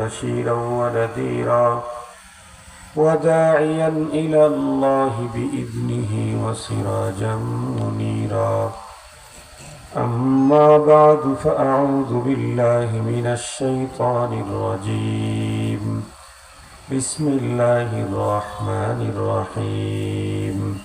بشيرا ونذيرا وداعيا إلى الله بإذنه وسراجا منيرا. أما بعد فأعوذ بالله من الشيطان الرجيم. بسم الله الرحمن الرحيم.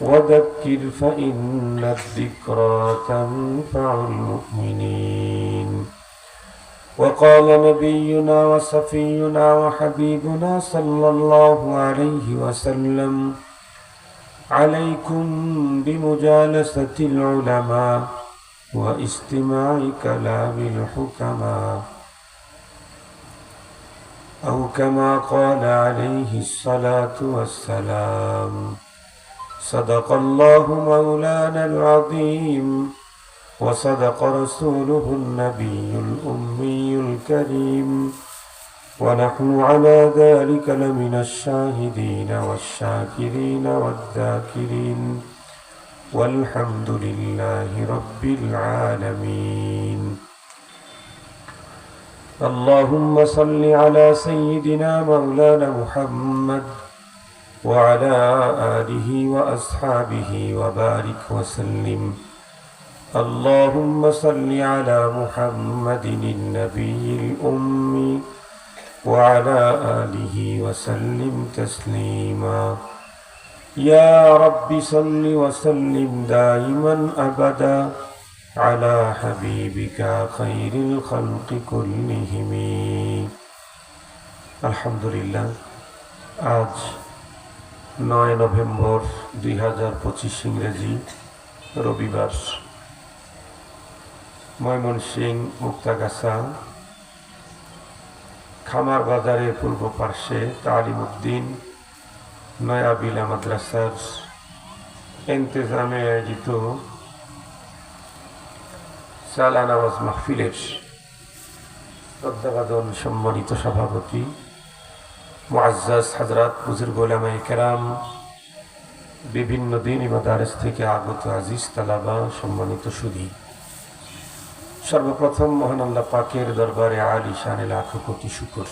وذكر فإن الذكرى تنفع المؤمنين. وقال نبينا وصفينا وحبيبنا صلى الله عليه وسلم عليكم بمجالسة العلماء واستماع كلام الحكماء أو كما قال عليه الصلاة والسلام. صدق الله مولانا العظيم. وصدق رسوله النبي الأمي الكريم. ونحن على ذلك لمن الشاهدين والشاكرين والذاكرين. والحمد لله رب العالمين. اللهم صل على سيدنا مولانا محمد وعلى آله وأصحابه وبارك وسلم. اللهم صل على محمد النبي الأمي وعلى آله وسلم تسليما يا رب صل وسلم دائما أبدا على حبيبك خير الخلق كلهم الحمد لله আজ নয় নভেম্বর দুই হাজার পঁচিশ ইংরেজি রবিবার ময়মনসিং মুক্তাগাছা খামার বাজারের পূর্ব পার্শ্বে তালিম উদ্দিন নয়াবিলা মাদ্রাসার এন্তেজামে আয়োজিত সালা নামাজ মাহফিলের শ্রদ্ধাবাদন সম্মানিত সভাপতি, মুআজ্জাজ হাজরাত বুজুর্গ ওলামাই কেরাম, বিভিন্ন দিন মাদারেস থেকে আগত আজিজ তালাবা সম্মানিত সুদী। সর্বপ্রথম মহান আল্লাহ পাকের দরবারে আলী শানে লাখো কোটি শুকর।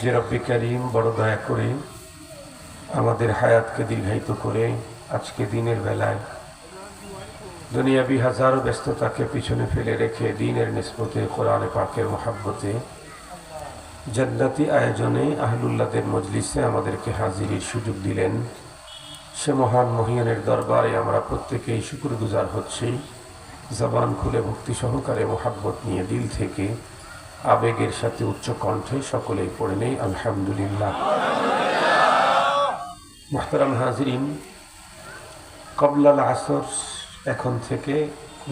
যে রব্বি করিম, বড় দয়া করে আমাদের হায়াতকে দীর্ঘায়িত করে আজকে দিনের বেলায় দুনিয়াবি হাজারো ব্যস্ততাকে পিছনে ফেলে রেখে দিনের নিষ্পতে কোরআনে পাকের মহাব্বতে জান্নাতি আয়োজনে আহলুল্লাদের মজলিসে আমাদেরকে হাজিরির সুযোগ দিলেন। সে মহান মহিয়ানের দরবারে আমরা প্রত্যেকেই শুকুর গুজার হচ্ছি। জবান খুলে ভক্তি সহকারে মোহাব্বত নিয়ে দিল থেকে আবেগের সাথে উচ্চ কণ্ঠে সকলেই পড়ে নেই, আলহামদুলিল্লাহ। মোহতারাম হাজরিন, কবলাল আসর এখন থেকে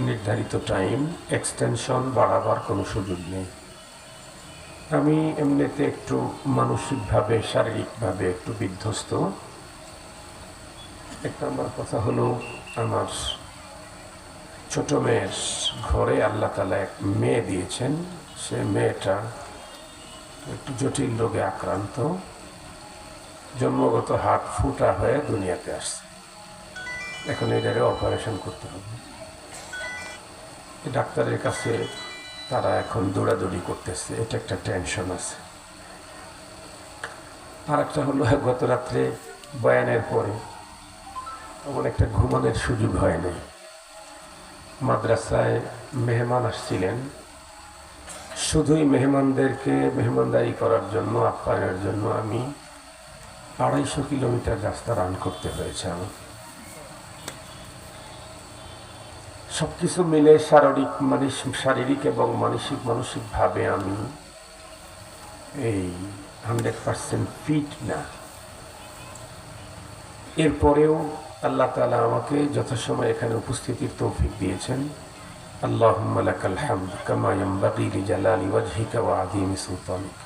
নির্ধারিত টাইম, এক্সটেনশন বাড়াবার কোনো সুযোগ নেই। আমি এমনিতে একটু মানসিকভাবে, শারীরিকভাবে একটু বিধ্বস্ত। একটা আমার কথা হলো, আমার ছোট মেয়ের ঘরে আল্লাহ তালা এক মেয়ে দিয়েছেন। সে মেয়েটা একটু জটিল রোগে আক্রান্ত। জন্মগত হাত ফুটা হয়ে দুনিয়াতে আসছে। এখন এটারে অপারেশন করতে হবে। ডাক্তারের কাছে তারা এখন দৌড়াদৌড়ি করতেছে। এটা একটা টেনশন আছে। আর একটা হলো, গত রাত্রে বয়ানের পরে এমন একটা ঘুমানোর সুযোগ হয় নাই। মাদ্রাসায় মেহমান আসছিলেন। শুধুই মেহমানদেরকে মেহমানদারি করার জন্য, আপ্যায়নের জন্য আমি আড়াইশো কিলোমিটার রাস্তা রান করতে হয়েছে। আমার সব কিছু মিলে শারীরিক মানস শারীরিক এবং মানসিক, মানসিকভাবে আমি এই হান্ড্রেড পার্সেন্ট ফিট না। এরপরেও আল্লাহ তালা আমাকে যথাসময় এখানে উপস্থিতির তৌফিক দিয়েছেন। সুলতানিক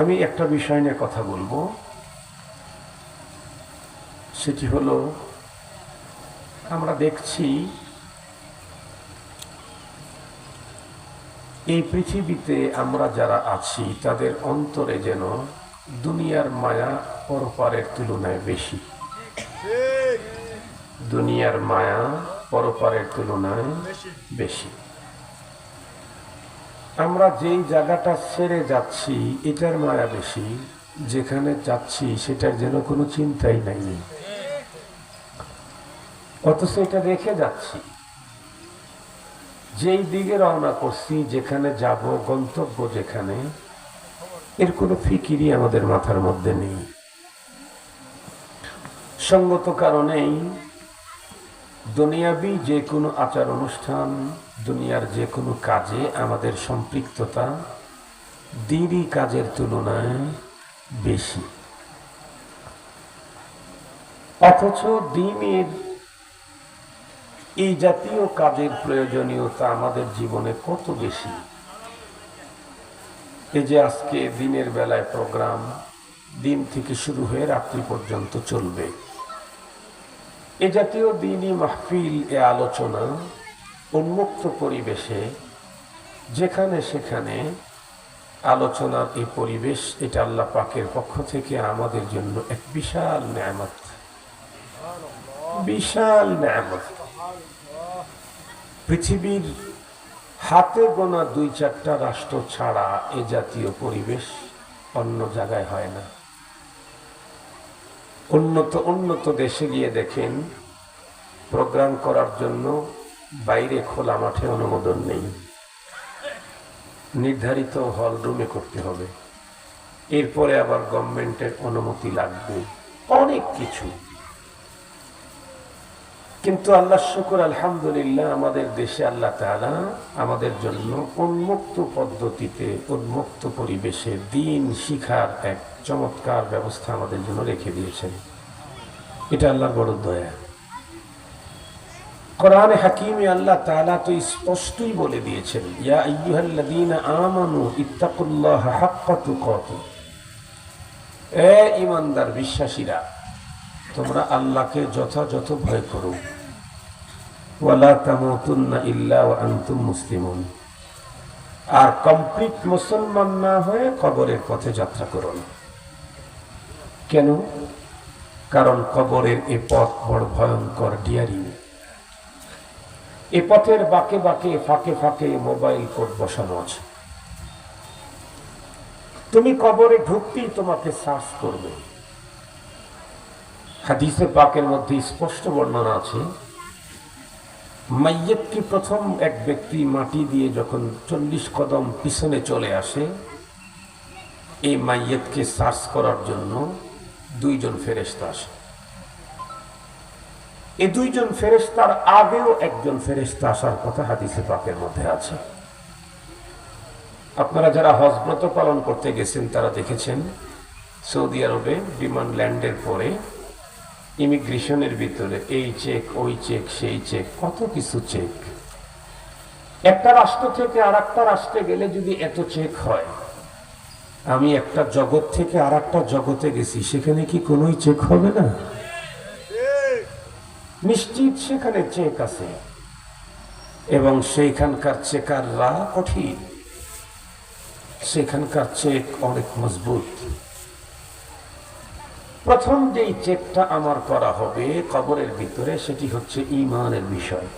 আমি একটা বিষয় নিয়ে কথা বলব। সেটি হলো, আমরা দেখছি এই পৃথিবীতে আমরা যারা আছি, তাদের অন্তরে যেন দুনিয়ার মায়া পরপারের তুলনায় বেশি। দুনিয়ার মায়া পরপারের তুলনায় বেশি। আমরা যেই জায়গাটা ছেড়ে যাচ্ছি, এটার মায়া বেশি। যেখানে যাচ্ছি, সেটার যেন কোনো চিন্তাই নাই। অথচ এটা রেখে যাচ্ছি। যেই দিকে রওনা করছি, যেখানে যাব, গন্তব্য যেখানে, এর কোনো ফিকিরই আমাদের মাথার মধ্যে নেই। সঙ্গত কারণেই দুনিয়াবি যে কোনো আচার অনুষ্ঠান, দুনিয়ার যে কোনো কাজে আমাদের সম্পৃক্ততা দিনই কাজের তুলনায় বেশি। অথচ দিনের এই জাতীয় কাজের প্রয়োজনীয়তা আমাদের জীবনে কত বেশি? এই যে আজকে দিনের বেলায় প্রোগ্রাম, দিন থেকে শুরু হয়ে রাত্রি পর্যন্ত চলবে। এ জাতীয় দিনই মাহফিল এ আলোচনা উন্মুক্ত পরিবেশে, যেখানে সেখানে আলোচনার এই পরিবেশ, এটা আল্লাহ পাকের পক্ষ থেকে আমাদের জন্য এক বিশাল ন্যামত। বিশাল ন্যামত। পৃথিবীর হাতে গোনা দুই চারটা রাষ্ট্র ছাড়া এ জাতীয় পরিবেশ অন্য জায়গায় হয় না। উন্নত উন্নত দেশে গিয়ে দেখেন, প্রোগ্রাম করার জন্য বাইরে খোলা মাঠে অনুমোদন নেই। নির্ধারিত হল রুমে করতে হবে। এরপরে আবার গভর্নমেন্টের অনুমতি লাগবে। অনেক কিছু। কিন্তু আল্লাহ শুকুর, আলহামদুলিল্লাহ, আমাদের দেশে আল্লাহ তালা আমাদের জন্য উন্মুক্ত পদ্ধতিতে, উন্মুক্ত পরিবেশে দিন শিখার এক চমৎকার ব্যবস্থা আমাদের জন্য রেখে দিয়েছেন। এটা আল্লাহর বড় দয়া। কোরআনে হাকিমে আল্লাহ তাআলা তো স্পষ্টই বলে দিয়েছেন, ইয়া আইয়ুহাল্লাযীনা আমানু ইত্তাকুল্লাহ হাক্কা তুকাতি। এ ঈমানদার, বিশ্বাসীরা, তোমরা আল্লাহকে যথাযথ ভয় করো। আর কমপ্লিট মুসলমান না হয়ে কবরের পথে যাত্রা করো না কেন? কারণ কবরের এ পথ বড় ভয়ঙ্কর ডিয়ারিং। এ পথের বাঁকে বাঁকে, ফাঁকে ফাঁকে মোবাইল কোড বসানো আছে। তুমি কবরে ঢুকতেই তোমাকে সার্চ করবে। হাদিসে পাকের মধ্যে স্পষ্ট বর্ণনা আছে মাইয়েতকে প্রথম এক ব্যক্তি মাটি দিয়ে যখন চল্লিশ কদম পিছনে চলে আসে, এই মাইয়েতকে সার্চ করার জন্য দুইজন ফেরেস্তা আসে। এই দুইজন ফেরেস্তার আগেও একজন ফেরেস্তা আসার কথা হাদিসে পাকের মধ্যে আছে। আপনারা যারা হজব্রত পালন করতে গেছেন, তারা দেখেছেন সৌদি আরবে বিমান ল্যান্ডের পরে ইমিগ্রেশনের ভিতরে এই চেক, ওই চেক, সেই চেক, কত কিছু চেক? একটা রাষ্ট্র থেকে আর একটা রাষ্ট্রে গেলে যদি এত চেক হয়, আমি একটা জগৎ থেকে আর একটা জগতে গেছি, সেখানে কি কোনোই চেক হবে না? নিশ্চিত সেখানে চেক আছে। এবং সেইখানকার চেকাররা কঠিন। সেখানকার চেক অনেক মজবুত। প্রথম যেই চেকটা আমার করা হবে কবরের ভিতরে, সেটি হচ্ছে ইমানের বিষয়।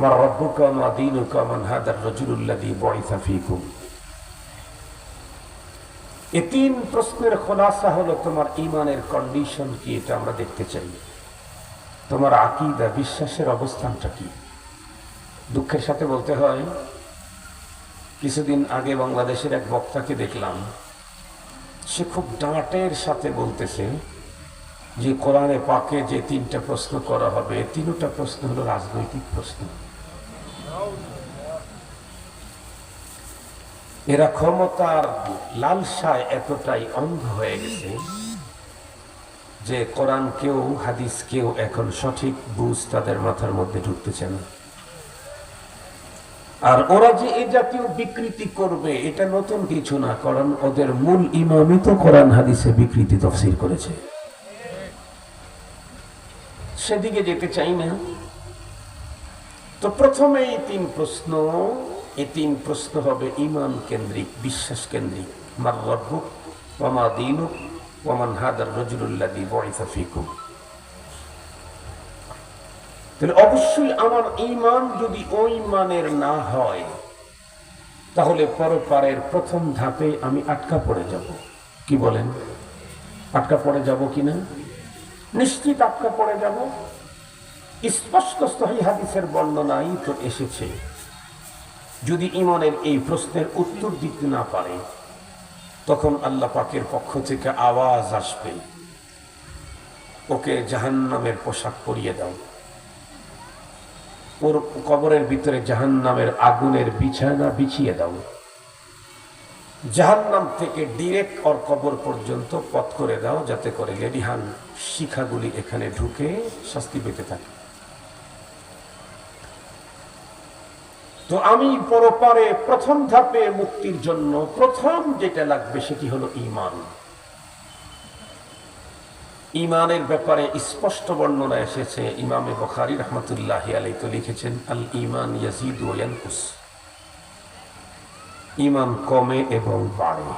মা রব্বুকা মা দীনুকা মান হাদার রজুলুল্লাযী বুইসা ফীকুম। এই তিন প্রশ্নের খোলাসা হলো তোমার ইমানের কন্ডিশন কি, এটা আমরা দেখতে চাই। তোমার আকিদা, বিশ্বাসের অবস্থানটা কি? দুঃখের সাথে বলতে হয়, কিছুদিন আগে বাংলাদেশের এক বক্তাকে দেখলাম সে খুব ডাঁটের সাথে বলতেছে যে কোরআনে পাকে যে তিনটা প্রশ্ন করা হবে তিনটা প্রশ্ন হলো রাজনৈতিক প্রশ্ন। এরা ক্ষমতার লালসায় এতটাই অন্ধ হয়ে গেছে যে কোরআন কেউ, হাদিস কেউ এখন সঠিক বুঝ তাদের মাথার মধ্যে ঢুকতেছে না। আর ওরা যে এই জাতীয় বিকৃতি করবে, এটা নতুন কিছু না, কারণ ওদের মূল ইমামই তো কোরআন হাদিসে বিকৃতি তফসিল করেছে। সেদিকে যেতে চাই না। তো প্রথমে এই তিন প্রশ্ন, এই তিন প্রশ্ন হবে ইমান কেন্দ্রিক, বিশ্বাস কেন্দ্রিক। মার রব্বুক ওমা দিনুক ওমান হাদার রজুল্লাদি বয়সা ফিকুম। তাহলে অবশ্যই আমার ইমান যদি ওই মানের না হয়, তাহলে পরপারের প্রথম ধাপে আমি আটকা পড়ে যাব। কি বলেন? আটকা পড়ে যাব কিনা নিশ্চিত আটকা পড়ে যাব। স্পষ্ট হাদিসের বর্ণনাই তো এসেছে। যদি ইমানের এই প্রশ্নের উত্তর দিতে না পারে, তখন আল্লাহ পাকের পক্ষ থেকে আওয়াজ আসবে। ওকে জাহান্নামের পোশাক পরিয়ে দাও। ওর কবরের ভিতরে জাহান্নামের আগুনের বিছানা বিছিয়ে দাও। জাহান্নাম থেকে ডিরেক্ট ওর কবর পর্যন্ত পথ করে দাও, যাতে করে লেডিহান শিখাগুলি এখানে ঢুকে শাস্তি পেতে থাকে। তো আমি পরপারে প্রথম ধাপে মুক্তির জন্য প্রথম যেটা লাগবে সেটি হলো ইমান ইমানের ব্যাপারে স্পষ্ট বর্ণনা এসেছে। ইমামে বখারি রহমতুল্লাহ আলাই তো লিখেছেন, আল ইমান ইয়াজিদ ও ইয়ানকুস। ইমান কমে এবং বাড়ে।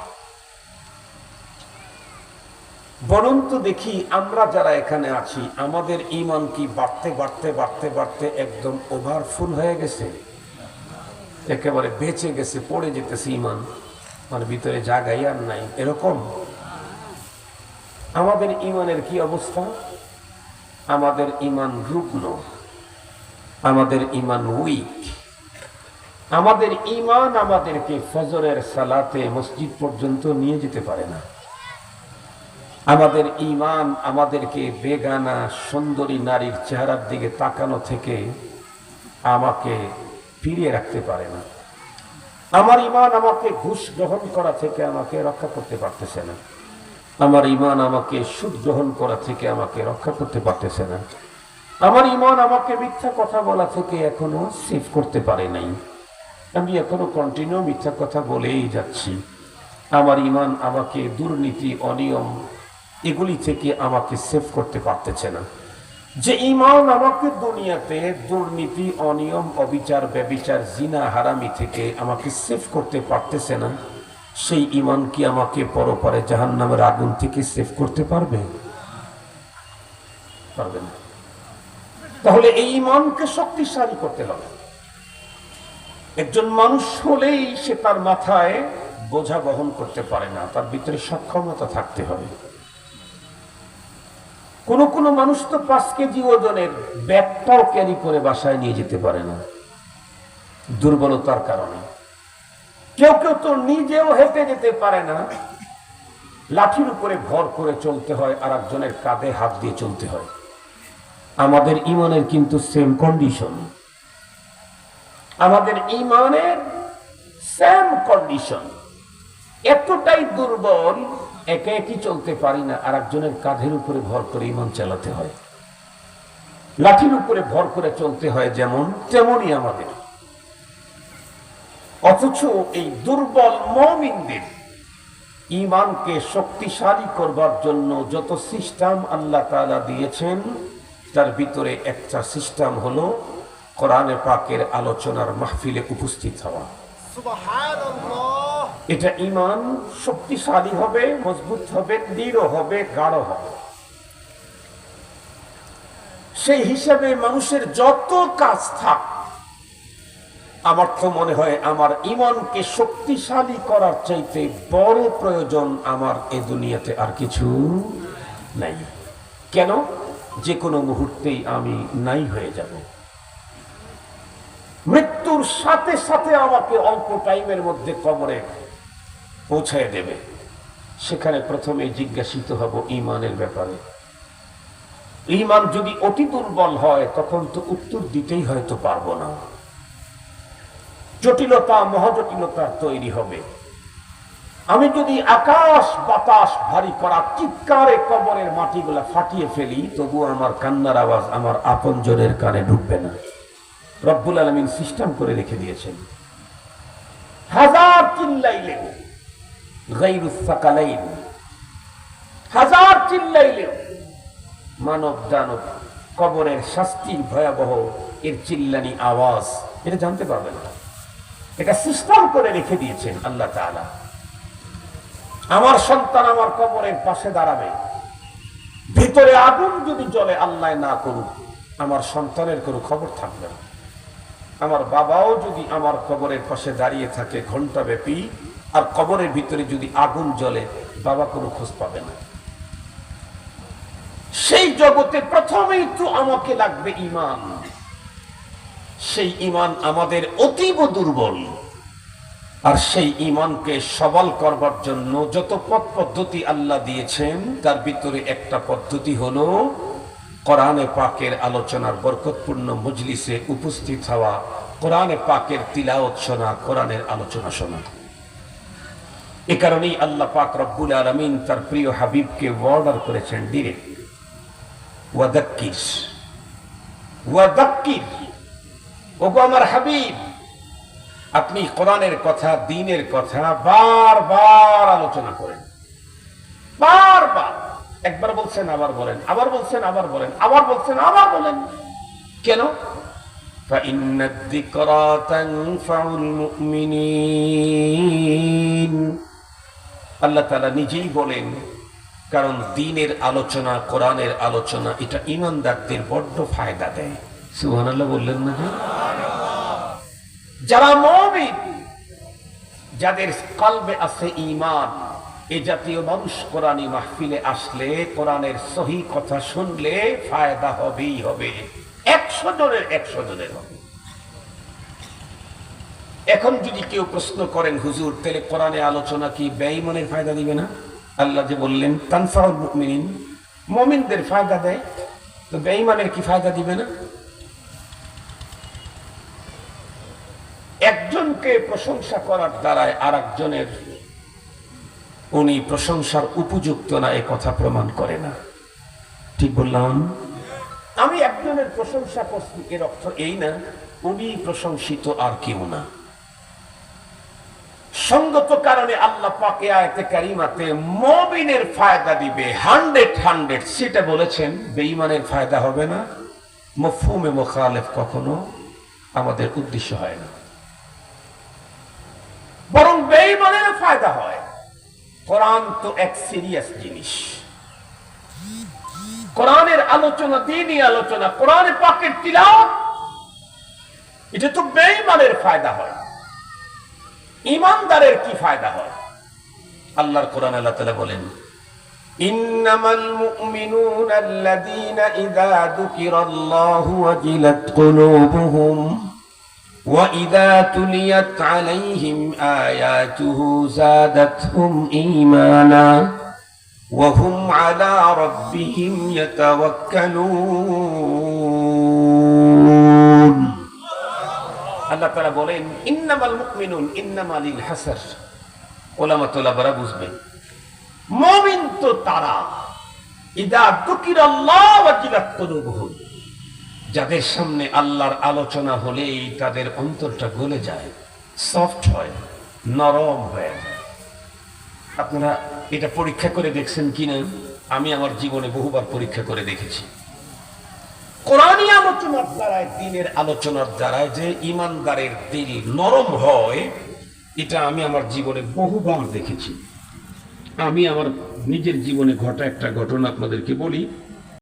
বরং তো দেখি আমরা যারা এখানে আছি, আমাদের ইমান কি বাড়তে বাড়তে বাড়তে বাড়তে একদম ওভারফুল হয়ে গেছে? একেবারে বেঁচে গেছে, পড়ে যেতেছে ইমান মানে ভিতরে জায়গাই আর নাই। এরকম? আমাদের ইমানের কি অবস্থা? আমাদের ইমান রুগ্ন, আমাদের ইমান উইক আমাদের ইমান আমাদেরকে ফজরের সালাতে মসজিদ পর্যন্ত নিয়ে যেতে পারে না। আমাদের ইমান আমাদেরকে বেগানা, সুন্দরী নারীর চেহারার দিকে তাকানো থেকে আমাকে ফিরিয়ে রাখতে পারে না। আমার ইমান আমাকে ঘুষ গ্রহণ করা থেকে আমাকে রক্ষা করতে পারতেছে না। আমার ইমান আমাকে সুদ গ্রহণ করা থেকে আমাকে রক্ষা করতে পারতেছে না। আমার ইমান আমাকে মিথ্যা কথা বলা থেকে এখনও সেভ করতে পারে নাই। আমি এখনও কন্টিনিউ মিথ্যা কথা বলেই যাচ্ছি। আমার ইমান আমাকে দুর্নীতি, অনিয়ম এগুলি থেকে আমাকে সেভ করতে পারতেছে না। যে ইমান আমাকে দুনিয়াতে দুর্নীতি, অনিয়ম, অবিচার, ব্যবিচার, জিনা, হারামি থেকে আমাকে সেভ করতে পারতেছে না সেই ইমান কি আমাকে পরপরে জাহান নামের আগুন থেকে সেভ করতে পারবে? পারবে না। তাহলে এই ইমানকে শক্তিশালী করতে হবে। একজন মানুষ হলেই সে তার মাথায় বোঝা বহন করতে পারে না, তার ভিতরে সক্ষমতা থাকতে হবে। কোন কোন মানুষ তো পাঁচ কেজি ওজনের ব্যাগটাও ক্যারি করে বাসায় নিয়ে যেতে পারে না, দুর্বলতার কারণে। কেউ কেউ তো নিজেও হেঁটে যেতে পারে না। লাঠির উপরে ভর করে চলতে হয় আর একজনের কাঁধে হাত দিয়ে চলতে হয়। আমাদের ইমানের কিন্তু সেম কন্ডিশন আমাদের ইমানের সেম কন্ডিশন এতটাই দুর্বল, একে একই চলতে পারি না আর একজনের কাঁধের উপরে ভর করে ইমান চালাতে হয়। লাঠির উপরে ভর করে চলতে হয় যেমন, তেমনই আমাদের। অথচ এই দুর্বল মমিনদের ইমানকে শক্তিশালী করবার জন্য যত সিস্টেম আল্লাহ তালা দিয়েছেন তার ভিতরে একটা সিস্টেম হলো কোরআনে পাকের আলোচনার মাহফিলে উপস্থিত হওয়া। এটা ইমান শক্তিশালী হবে মজবুত হবে দৃঢ় হবে গাঢ় হবে। সেই হিসাবে মানুষের যত কাজ থাক আমার তো মনে হয় আমার ইমানকে শক্তিশালী করার চাইতে বড় প্রয়োজন আমার এ দুনিয়াতে আর কিছু নাই। কেন? যে কোনো মুহূর্তেই আমি নাই হয়ে যাব। মৃত্যুর সাথে সাথে আমাকে অল্প টাইমের মধ্যে কবরে পৌঁছায় দেবে। সেখানে প্রথমে জিজ্ঞাসিত হব ইমানের ব্যাপারে। ইমান যদি অতি দুর্বল হয়, তখন তো উত্তর দিতেই হয়তো পারব না। জটিলতা, মহাজটিলতা তৈরি হবে। আমি যদি আকাশ বাতাস ভারী করা চিৎকারে কবরের মাটিগুলা ফাটিয়ে ফেলি তবু আমার কান্নার আওয়াজ আমার আপন জনের কানে ঢুকবে না। রব্বুল আলমিন সিস্টেম করে রেখে দিয়েছেন। হাজার চিল্লাইলেও গাইরুসাকালাইন হাজার চিল্লাইলেও মানব দানব কবরের শাস্তির ভয়াবহ এর চিল্লানি আওয়াজ। এটা জানতে পারবে না। এটা সিস্টেম করে রেখে দিয়েছেন আল্লাহ আমার সন্তান আমার কবরের পাশে দাঁড়াবে। ভিতরে আগুন যদি জ্বলে, আল্লাহ না করুক, আমার সন্তানের কোনো খবর থাকবে না। আমার বাবাও যদি আমার কবরের পাশে দাঁড়িয়ে থাকে ঘণ্টা ব্যাপী, আর কবরের ভিতরে যদি আগুন জ্বলে, বাবা কোনো খোঁজ পাবে না। সেই জগতে প্রথমেই তো আমাকে লাগবে ইমান সেই ইমান আমাদের অতীব দুর্বল। আর সেই ইমানকে সবল করবার জন্য যত পথ পদ্ধতি আল্লাহ দিয়েছেন, তার ভিতরে একটা পদ্ধতি হলো কোরআনে পাকের আলোচনার বরকতপূর্ণ মজলিসে উপস্থিত হওয়া, কোরআনে পাকের তিলাওত শোনা, কোরআনের আলোচনা শোনা। এ কারণেই আল্লাহ পাক রব্বুল আলমিন তার প্রিয় হাবিবকে অর্ডার করেছেন ডিরেক্ট ওয়াদাক্কির। ওয়াদাক্কির। ওগো আমার হাবিব আপনি কোরআনের কথা দিনের কথা বারবার আলোচনা করেন বারবার একবার বলছেন আবার বলেন আবার বলছেন আবার বলেন আবার বলছেন আবার বলেন কেন فإن الذكرى تنفع المؤمنين আল্লাহ তাআলা নিজেই বলেন কারণ দিনের আলোচনা কোরআনের আলোচনা এটা ইমানদারদের বড্ড ফায়দা দেয় সুবহানাল্লাহ বললেন না? যারা মমিন, যাদের কলবে আছে ইমান এ জাতীয় মানুষ কোরআনী মাহফিলে আসলে, কোরআনের সহি কথা শুনলে ফায়দা হবেই হবে। একশো জনের একশো জনের হবে। এখন যদি কেউ প্রশ্ন করেন, হুজুর, তাহলে কোরআনে আলোচনা কি বেঈমানের ফায়দা দিবে না? আল্লাহ যে বললেন, তানফাউল মুমিনিন, মুমিনদের ফায়দা দেয়, তো বেঈমানের কি ফায়দা দিবে না? একজনকে প্রশংসা করার দ্বারায় আর একজনের উনি প্রশংসার উপযুক্ত না, এ কথা প্রমাণ করে না। ঠিক বললাম? আমি একজনের প্রশংসা করছি, এর অর্থ এই না, উনি প্রশংসিত আর কেউ না। সঙ্গত কারণে আল্লাহ পাকে আয়তে কারিমাতে মবিনের ফায়দা দিবে, হান্ড্রেড হান্ড্রেড। সেটা বলেছেন, বেঈমানের ফায়দা হবে না, মফহুমে মোখালেফ কখনো আমাদের উদ্দেশ্য হয় না বরং বেঈমানের ফায়দা হয়। কোরআন তো এক সিরিয়াস জিনিস। কোরআনের আলোচনা, দিনই আলোচনা, কোরআনের পাকের তিলাওয়াত, এটা তো বেঈমানের ফায়দা হয়। ইমানদারের কি ফায়দা হয়? আল্লাহর কোরআন আল্লাহ তাআলা বলেন, ইন্নামাল মুমিনুনা আল্লাযীনা ইযা যুকিরাল্লাহু ওয়াজিলাত কুলুবুহুম। وإذا تليت عليهم آياته زادتهم إيمانا وهم على ربهم يتوكلون আল্লাহ তারা বলেন ইন্নামাল মুকমিনুন ইন্নামালিল হাসার ওলামা তোলাবারা বুঝবেন মমিন তো তারা ইদা দুকির আল্লাহ ওয়াজিলাত কুলুবুহুম যাদের সামনে আল্লাহর আলোচনা হলেই তাদের অন্তরটা গলে যায় সফট হয়, নরম হয়ে আপনারা এটা পরীক্ষা করে দেখছেন কিনা? আমি আমার জীবনে বহুবার পরীক্ষা করে দেখেছি। কোরআনী আলোচনার দ্বারায়, দিনের আলোচনার দ্বারায় যে ইমানদারের দিল নরম হয়, এটা আমি আমার জীবনে বহুবার দেখেছি। আমি আমার নিজের জীবনে ঘটা একটা ঘটনা আপনাদেরকে বলি।